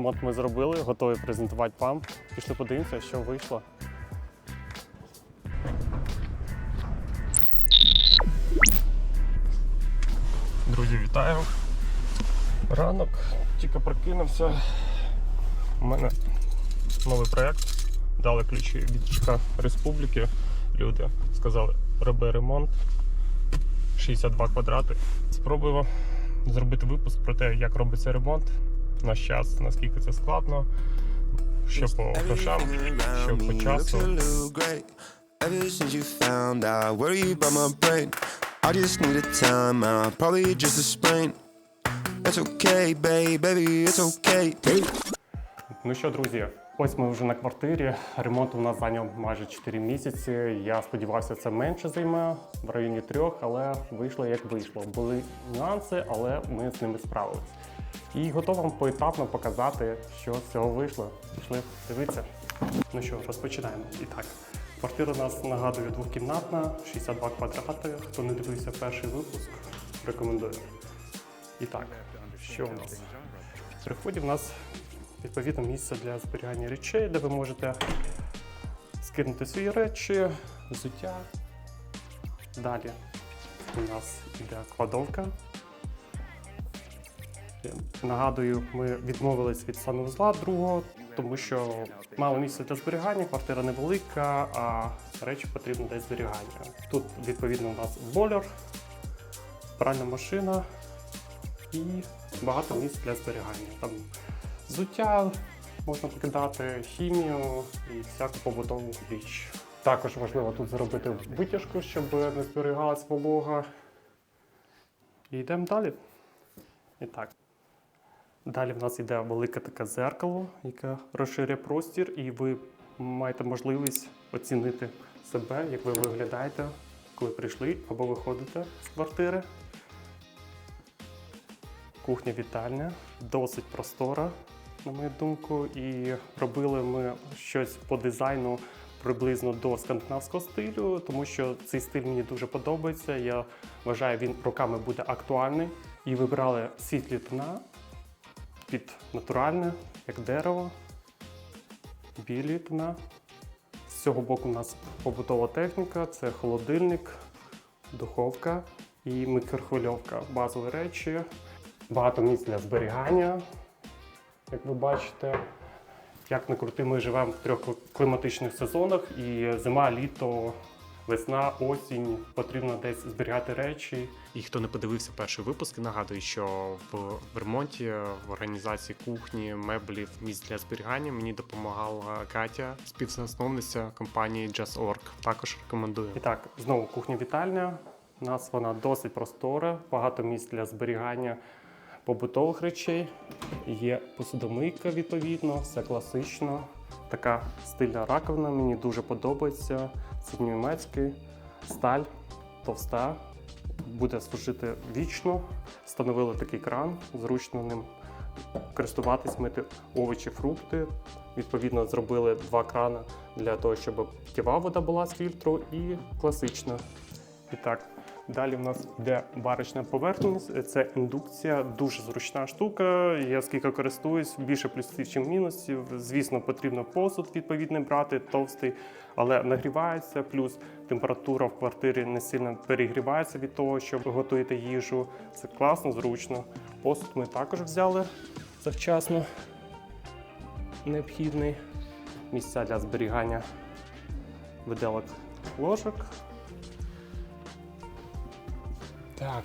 Ремонт ми зробили, готові презентувати вам. Пішли подивимося, що вийшло. Друзі, вітаю! Ранок, тільки прокинувся. У мене новий проєкт. Дали ключі від ЖК Республіки. Люди сказали, роби ремонт 62 квадрати. Спробуємо зробити випуск про те, як робиться ремонт. Наш час, наскільки це складно, що по грошам, що по часу. Ever since you found out, worry about my brain. I just need a time out, probably just a sprain. It's okay, babe, baby, it's okay. Ну що, друзі, ось ми вже на квартирі. Ремонт у нас зайняв майже 4 місяці. Я сподівався, це менше займе в районі трьох, але вийшло як вийшло. Були нюанси, але ми з ними справились. І готовий вам поетапно показати, що з цього вийшло. Пішли дивитися. Ну що, розпочинаємо. І так, квартира у нас нагадую двохкімнатна, 62 квадрати. Хто не дивився перший випуск, рекомендую. І так, що у нас? При вході в нас відповідно місце для зберігання речей, де ви можете скинути свої речі, взуття. Далі у нас йде кладовка. Нагадую, ми відмовились від санузла другого, тому що мало місця для зберігання, квартира невелика, а речі потрібно для зберігання. Тут відповідно у нас бойлер, пральна машина і багато місць для зберігання. Там взуття можна покидати, хімію і всяку побутову річ. Також важливо тут зробити витяжку, щоб не зберігалась волога. І йдемо далі. І так. Далі в нас йде велике таке зеркало, яке розширює простір, і ви маєте можливість оцінити себе, як ви виглядаєте, коли прийшли або виходите з квартири. Кухня вітальня, досить простора, на мою думку, і робили ми щось по дизайну приблизно до скандинавського стилю, тому що цей стиль мені дуже подобається. Я вважаю, він роками буде актуальний. І вибрали світлі тона під натуральне, як дерево, білі тона. З цього боку у нас побутова техніка, це холодильник, духовка і мікрохвильовка. Базові речі, багато місць для зберігання, як ви бачите. Як не крути, ми живемо в трьох кліматичних сезонах, і зима, літо, весна, осінь потрібно десь зберігати речі. І хто не подивився перший випуск, нагадую, що в ремонті, в організації кухні, меблів, місць для зберігання мені допомагала Катя, співзасновниця компанії JustOrg. Також рекомендую. І так, знову кухня вітальня. У нас вона досить простора, багато місць для зберігання побутових речей. Є посудомийка, відповідно, все класично. Така стильна раковина, мені дуже подобається. Це німецький сталь, товста, буде служити вічно. Встановили такий кран, зручно ним користуватись, мити овочі, фрукти. Відповідно, зробили два крани для того, щоб тіва вода була з фільтру і класична. І так, далі в нас йде барочна поверхність. Це індукція, дуже зручна штука. Я скільки користуюсь, більше плюсів, ніж мінусів. Звісно, потрібно посуд відповідний брати, товстий, але нагрівається. Плюс температура в квартирі не сильно перегрівається від того, що ви готуєте їжу. Це класно, зручно. Посуд ми також взяли завчасно. Необхідний. Місця для зберігання виделок ложок. Так.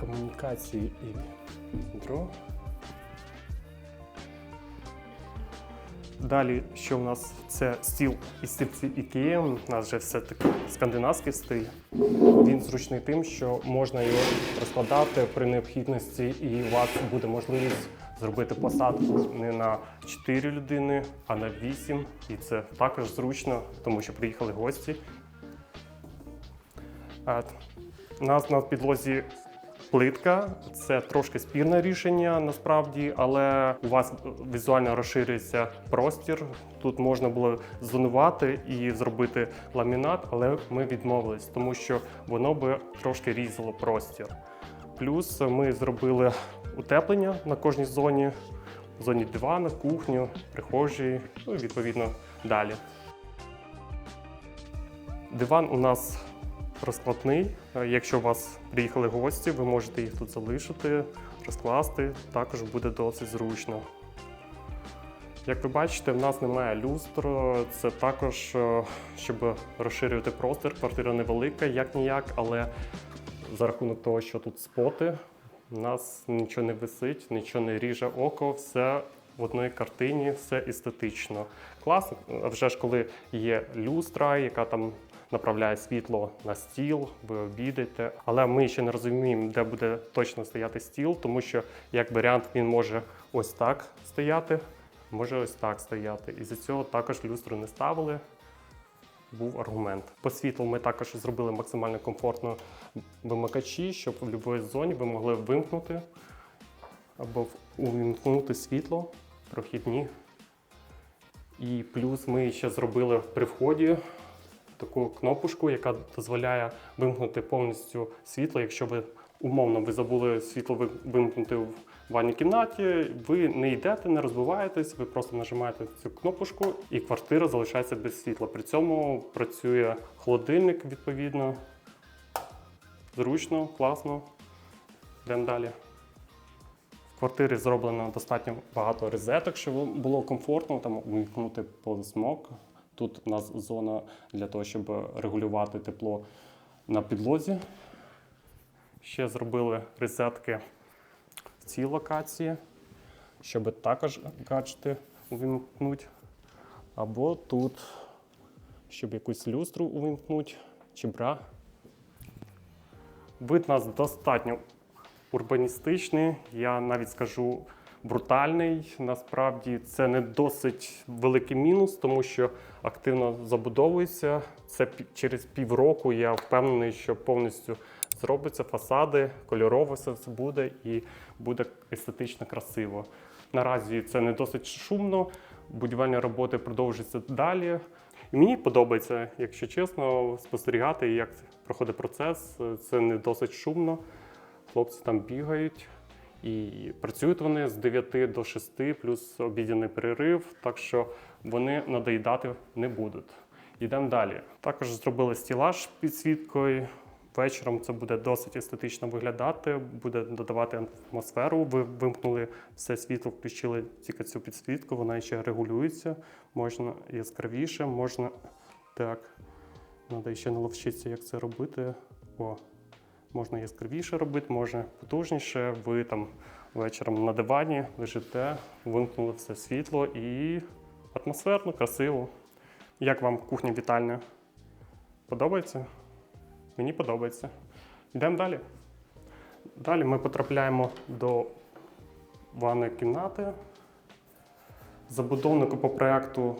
Комунікації і відро. Далі, що в нас це стіл із стільці IKEA. У нас вже все таки скандинавський стиль. Він зручний тим, що можна його розкладати при необхідності, і у вас буде можливість зробити посадку не на 4 людини, а на 8. І це також зручно, тому що приїхали гості. У нас на підлозі плитка. Це трошки спірне рішення насправді, але у вас візуально розширюється простір. Тут можна було зонувати і зробити ламінат, але ми відмовились, тому що воно би трошки різало простір. Плюс ми зробили утеплення на кожній зоні, в зоні дивана, кухню, прихожі, ну і відповідно далі. Диван у нас розкладний. Е, Якщо у вас приїхали гості, ви можете їх тут залишити, розкласти. Також буде досить зручно. Як ви бачите, в нас немає люстр. Це також, е, щоб розширювати простір. Квартира невелика, як ніяк, але за рахунок того, що тут споти, у нас нічого не висить, нічого не ріже око, все в одній картині, все естетично. Класно, вже ж коли є люстра, яка там направляє світло на стіл, ви обідаєте. Але ми ще не розуміємо, де буде точно стояти стіл, тому що як варіант він може ось так стояти, може ось так стояти. І за цього також люстру не ставили. Був аргумент. По світлу ми також зробили максимально комфортно вимикачі, щоб в будь-якій зоні ви могли вимкнути або увімкнути світло прохідні. І плюс ми ще зробили при вході таку кнопочку, яка дозволяє вимкнути повністю світло. Якщо ви умовно ви забули світло вимкнути в ванній кімнаті, ви не йдете, не розбиваєтесь, ви просто нажимаєте цю кнопочку, і квартира залишається без світла. При цьому працює холодильник відповідно. Зручно, класно. Йдемо далі. В квартирі зроблено достатньо багато розеток, щоб було комфортно там увімкнути полисмок. Тут у нас зона для того, щоб регулювати тепло на підлозі. Ще зробили розетки в цій локації, щоб також гаджети увімкнути. Або тут, щоб якусь люстру увімкнути, чи бра. Вид у нас достатньо урбаністичний, я навіть скажу брутальний. Насправді це не досить великий мінус, тому що активно забудовується. Це через півроку. Я впевнений, що повністю зробиться фасади, кольорово все буде і буде естетично красиво. Наразі це не досить шумно. Будівельні роботи продовжуються далі. І мені подобається, якщо чесно, спостерігати, як проходить процес. Це не досить шумно. Хлопці там бігають і працюють вони з 9 до 6, плюс обідяний перерив, так що вони надоїдати не будуть. Йдемо далі. Також зробили стілаж підсвіткою. Вечором це буде досить естетично виглядати, буде додавати атмосферу. Ви вимкнули все світло, включили тільки цю підсвітку, вона ще регулюється. Можна яскравіше, можна так. Треба ще наловчитися, як це робити. О, можна яскравіше робити, можна потужніше. Ви там вечором на дивані лежите, вимкнули все світло і атмосферно, красиво. Як вам кухня вітальня? Подобається? Мені подобається. Йдемо далі. Далі ми потрапляємо до ванної кімнати. Забудовнику по проекту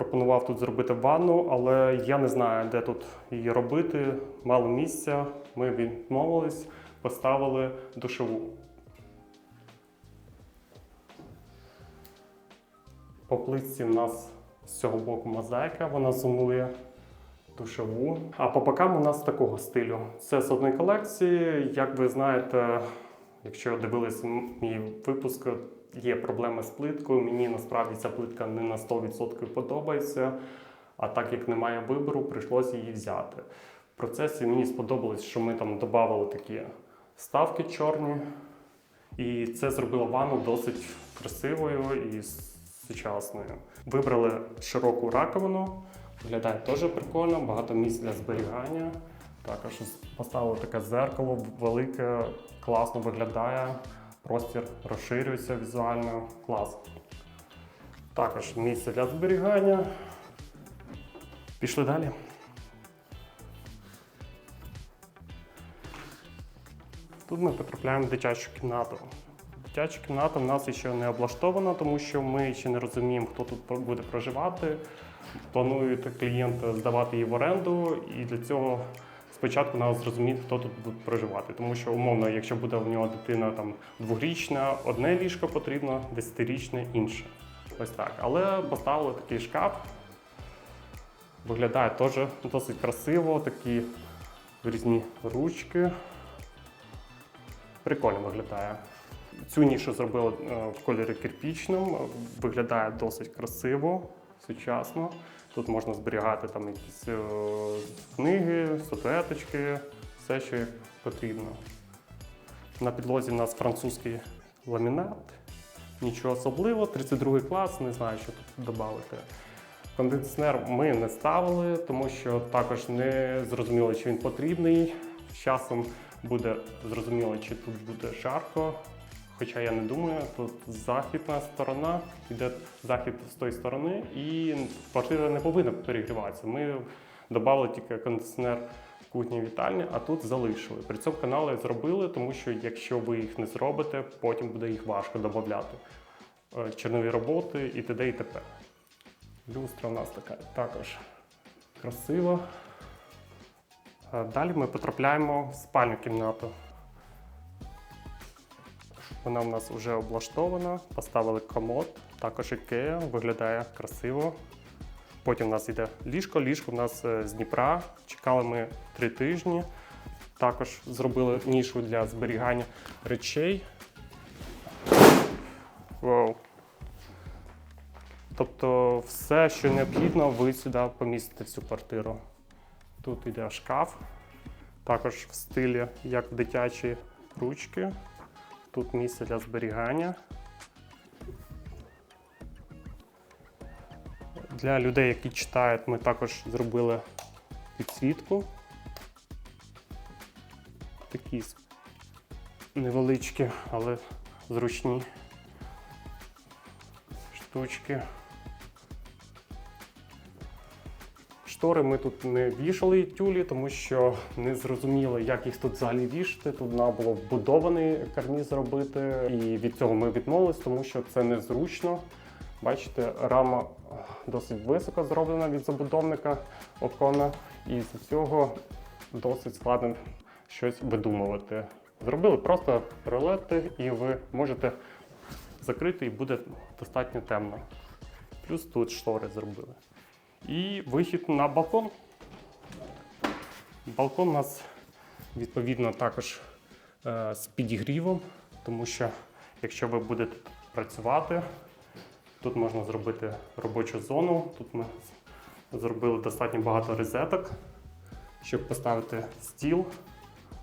пропонував тут зробити ванну, але я не знаю, де тут її робити. Мало місця. Ми відмовились, поставили душову. По плитці в нас з цього боку мозаїка, вона зумує душову. А по бокам у нас такого стилю. Це з одної колекції. Як ви знаєте, якщо дивились мій випуск, є проблеми з плиткою. Мені насправді ця плитка не на 100% подобається. А так як немає вибору, прийшлося її взяти. В процесі мені сподобалось, що ми там додали такі ставки чорні. І це зробило ванну досить красивою і сучасною. Вибрали широку раковину, виглядає теж прикольно, багато місць для зберігання. Також поставили таке зеркало велике, класно виглядає, простір розширюється візуально, клас. Також місце для зберігання. Пішли далі. Тут ми потрапляємо в дитячу кімнату. Дитяча кімната в нас ще не облаштована, тому що ми ще не розуміємо, хто тут буде проживати. Планують клієнт здавати її в оренду, і для цього спочатку треба зрозуміти, хто тут буде проживати. Тому що, умовно, якщо буде в нього дитина там двохрічна, одне ліжко потрібно, десятирічне інше. Ось так. Але поставили такий шкаф. Виглядає теж досить красиво, такі різні ручки. Прикольно виглядає. Цю нішу зробили е, в кольорі кирпічному, виглядає досить красиво, сучасно. Тут можна зберігати там якісь е, книги, статуеточки, все, що потрібно. На підлозі у нас французький ламінат. Нічого особливого, 32 клас, не знаю, що тут додати. Кондиціонер ми не ставили, тому що також не зрозуміло, чи він потрібний. З часом буде зрозуміло, чи тут буде жарко. Хоча я не думаю, тут західна сторона, йде захід з тої сторони, і квартира не повинна перегріватися. Ми додали тільки кондиціонер в кухні вітальні, а тут залишили. При цьому канали зробили, тому що якщо ви їх не зробите, потім буде їх важко додати. Е, Чернові роботи і т.д. і т.п. Люстра у нас така також красива. Е, Далі ми потрапляємо в спальню кімнату. Вона в нас вже облаштована, поставили комод, також Ikea, виглядає красиво. Потім у нас йде ліжко. Ліжко у нас е, з Дніпра. Чекали ми три тижні. Також зробили нішу для зберігання речей. Вау. Тобто все, що необхідно, ви сюди помістите всю квартиру. Тут йде шкаф, також в стилі як дитячі ручки. Тут місце для зберігання. Для людей, які читають, ми також зробили підсвітку. Такі невеличкі, але зручні штучки. Штори ми тут не вішали тюлі, тому що не зрозуміли, як їх тут взагалі вішати. Тут треба було вбудований карніз зробити. І від цього ми відмовились, тому що це незручно. Бачите, рама досить високо зроблена від забудовника окона, і з цього досить складно щось видумувати. Зробили просто ролети, і ви можете закрити, і буде достатньо темно. Плюс тут штори зробили. І вихід на балкон. Балкон у нас відповідно також е, з підігрівом, тому що якщо ви будете працювати, тут можна зробити робочу зону. Тут ми зробили достатньо багато розеток, щоб поставити стіл,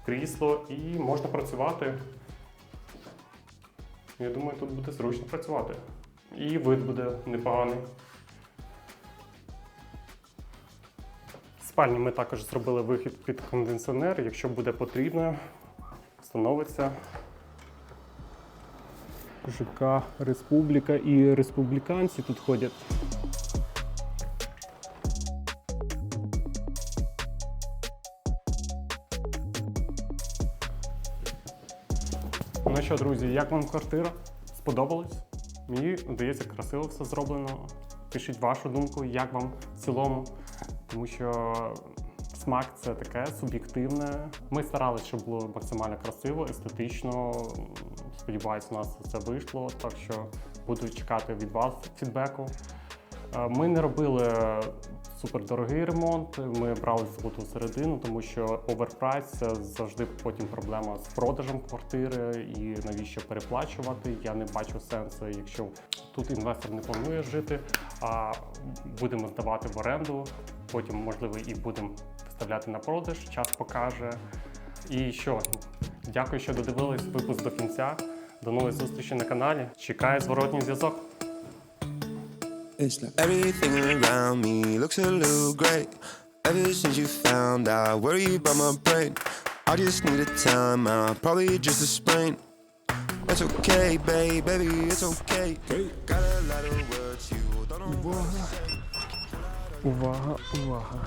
крісло і можна працювати. Я думаю, тут буде зручно працювати. І вид буде непоганий. Спальні ми також зробили вихід під кондиціонер. Якщо буде потрібно, встановиться. ЖК Республіка і республіканці тут ходять. Ну що, друзі, як вам квартира? Сподобалось? Мені здається, красиво все зроблено. Пишіть вашу думку, як вам в цілому, тому що смак це таке суб'єктивне. Ми старалися, щоб було максимально красиво, естетично. Сподіваюсь, у нас це вийшло. Так що буду чекати від вас фідбеку. Е, Ми не робили супердорогий ремонт. Ми брали золоту середину, тому що оверпрайс це завжди потім проблема з продажем квартири і навіщо переплачувати. Я не бачу сенсу, якщо тут інвестор не планує жити, а будемо здавати в оренду. Потім, можливо, і будемо виставляти на продаж. Час покаже. І що? Дякую, що додивились випуск до кінця. До нової зустрічі на каналі. Чекаю зворотній зв'язок. It's like everything around me looks a little great. Ever since you found out, worry about my brain. I just need a time out, probably just a sprain. It's okay, babe, baby, it's okay. Got a lot of words you don't know. Uvarra, uvarra.